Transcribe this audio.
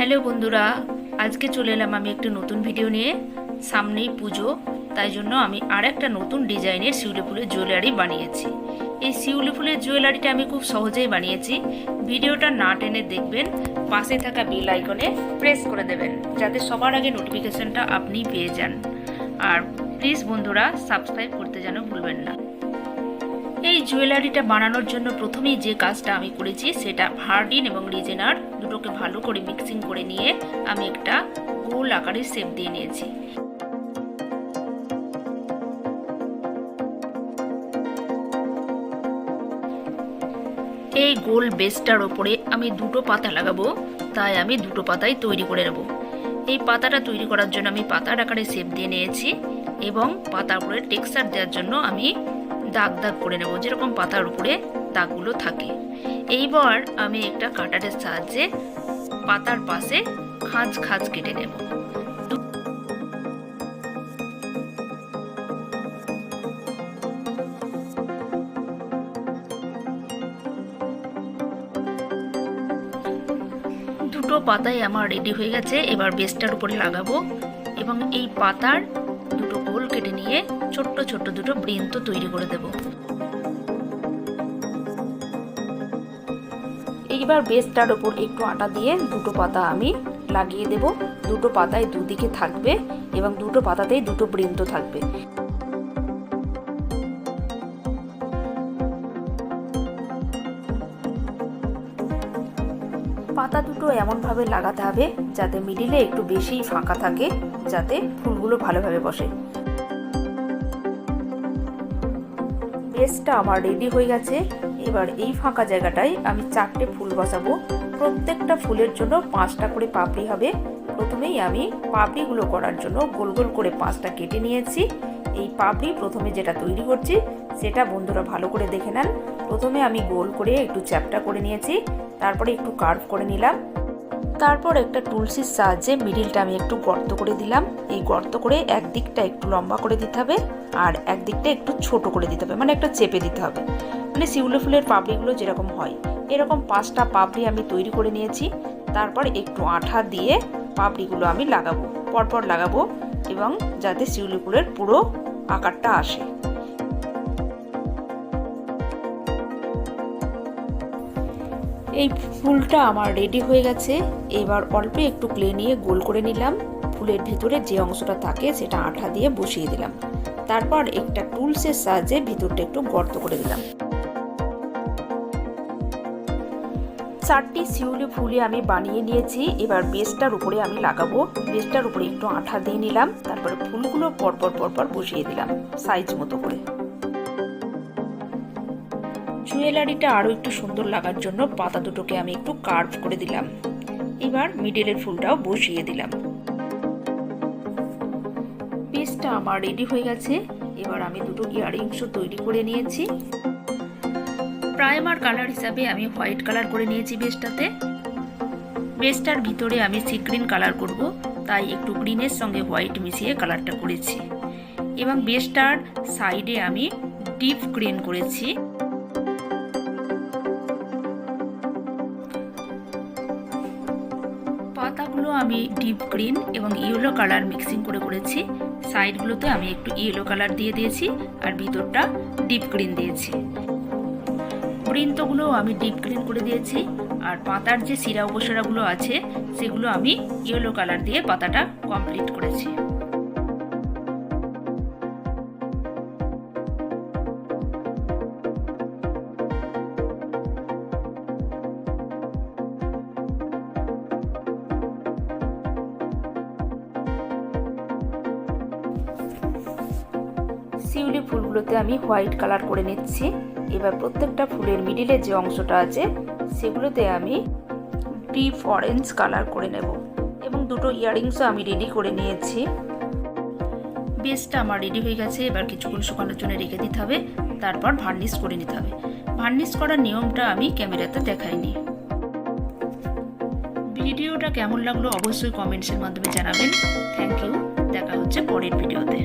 Hello বন্ধুরা, আজকে চলে এলাম আমি একটা নতুন ভিডিও নিয়ে। সামনেই পুজো, তাই জন্য আমি আর একটা নতুন ডিজাইনের শিউলি ফুলের জুয়েলারি বানিয়েছি। এই শিউলি ফুলের জুয়েলারিটা আমি খুব সহজেই বানিয়েছি। ভিডিওটা না টেনে দেখবেন, পাশে থাকা বেল আইকনে প্রেস করে দেবেন, যাতে সবার আগে নোটিফিকেশনটা আপনি পেয়ে যান। আর প্লিজ বন্ধুরা সাবস্ক্রাইব করতে যেন ভুলবেন না। এই জুয়েলারিটা বানানোর জন্য প্রথমেই যে কাজটা আমি করেছি সেটা ভার্ডিন এবং রিজেনার দুটোকে ভালো করে মিক্সিং করে নিয়ে আমি একটা গোল আকারের শেপ দিয়ে নিয়েছি। এই গোল বেসটার ওপরে আমি দুটো পাতা লাগাবো, তাই আমি দুটো পাতাই তৈরি করে নেব। এই পাতাটা তৈরি করার জন্য আমি পাতার আকারে শেপ দিয়ে নিয়েছি এবং পাতার উপরে টেক্সচার দেওয়ার জন্য আমি দাগ দাগ করে নেব, যেরকম পাতার উপরে দাগগুলো থাকে। এইবার আমি একটা কাটারের সাহায্যে পাতার পাশে খাঁজ খাঁজ কেটে নেব। দুটো পাতাই আমার রেডি হয়ে গেছে, এবার বেসটার উপরে লাগাবো এবং এই পাতার কেটে নিয়ে ছোট্ট ছোট্ট দুটো বৃন্ত তৈরি করে দেব। এইবার বেসটার ওপর একটু আটা দিয়ে দুটো পাতা আমি লাগিয়ে দেব। দুটো পাতায় দুদিকে থাকবে এবং দুটো পাতাতেই দুটো বৃন্ত থাকবে। পাতা দুটো এমনভাবে লাগাতে হবে যাতে মিডিলে একটু বেশি ফাঁকা থাকে, যাতে ফুলগুলো ভালোভাবে বসে। বেসটা আমার রেডি হয়ে গেছে। এবার এই ফাঁকা জায়গাটায় আমি চারটে ফুল বসাবো। প্রত্যেকটা ফুলের জন্য পাঁচটা করে পাপড়ি হবে। প্রথমেই আমি পাপড়িগুলো করার জন্য গোল গোল করে পাঁচটা কেটে নিয়েছি। এই পাপড়ি প্রথমে যেটা তৈরি করছি, সেটা বন্ধুরা ভালো করে দেখে নেন। প্রথমে আমি গোল করে একটু চ্যাপটা করে নিয়েছি। তারপরে একটু কার্ভ করে নিলাম। তারপর একটা টুলসির সাহায্যে মিডিলটা আমি একটু গর্ত করে দিলাম। এই গর্ত করে একদিকটা একটু লম্বা করে দিতে হবে আর একদিকটা একটু ছোট করে দিতে হবে মানে একটা চেপে দিতে হবে। মানে শিউলি ফুলের পাপড়িগুলো যেরকম হয়। এরকম পাঁচটা পাপড়ি আমি তৈরি করে নিয়েছি। তারপর একটু আঠা দিয়ে পাপড়িগুলো আমি লাগাবো, পরপর লাগাবো এবং যাতে শিউলি ফুলের পুরো আকারটা আসে। এই ফুলটা আমার রেডি হয়ে গেছে। এবার অল্প একটু ক্লে নিয়ে গোল করে নিলাম। ফুলের ভিতরে যে অংশটা থাকে সেটা আঠা দিয়ে বসিয়ে দিলাম। তারপর একটা টুলসের সাহায্যে ভিতরটা একটু গর্ত করে দিলাম। চারটি শিউলি ফুলে আমি বানিয়ে নিয়েছি। এবার বেসটার উপরে আমি লাগাবো। বেসটার উপরে একটু আঠা দিয়ে নিলাম। তারপরে ফুলগুলো পরপর পরপর বসিয়ে দিলাম সাইজ মতো করে। জুয়েলারিটা আরও একটু সুন্দর লাগার জন্য পাতা দুটোকে আমি একটু কার্ভ করে দিলাম। এবার মিডলের ফুলটাও বসিয়ে দিলাম। পিসটা আমার রেডি হয়ে গেছে। এবার আমি দুটো ইয়াররিংসও তৈরি করে নিয়েছি। প্রাইমার কালার হিসাবে আমি হোয়াইট কালার করে নিয়েছি বেসটাতে বেসটার ভিতরে আমি সি গ্রিন কালার করব, তাই একটু গ্রিনের সঙ্গে হোয়াইট মিশিয়ে কালারটা করেছি। এবং বেসটার সাইডে আমি ডিপ গ্রিন করেছি। আমি ডিপ গ্রিন এবং ইয়েলো কালার মিক্সিং করে করেছি। সাইডগুলোতে আমি একটু ইয়েলো কালার দিয়ে দিয়েছি আর ভিতরটা ডিপ গ্রিন দিয়েছি। বৃন্তগুলো আমি ডিপ গ্রিন করে দিয়েছি আর পাতার যে শিরা উপসেরাগুলো আছে, সেগুলো আমি ইয়েলো কালার দিয়ে পাতাটা কমপ্লিট করেছি। শিউলি ফুলগুলোতে আমি হোয়াইট কালার করে নিচ্ছি। এবার প্রত্যেকটা ফুলের মিডিলে যে অংশটা আছে, সেগুলোতে আমি ডিপ অরেঞ্জ কালার করে নেব এবং দুটো ইয়াররিংসও আমি রেডি করে নিয়েছি। বেসটা আমার রেডি হয়ে গেছে, এবার কিছুক্ষণ শুকানোর জন্য রেখে দিতে হবে, তারপর ভার্নিশ করে নিতে হবে। ভার্নিশ করার নিয়মটা আমি ক্যামেরাতে দেখাইনি। ভিডিওটা কেমন লাগল অবশ্যই কমেন্টসের মাধ্যমে জানাবেন। থ্যাংক ইউ দেখা হচ্ছে পরের ভিডিওতে।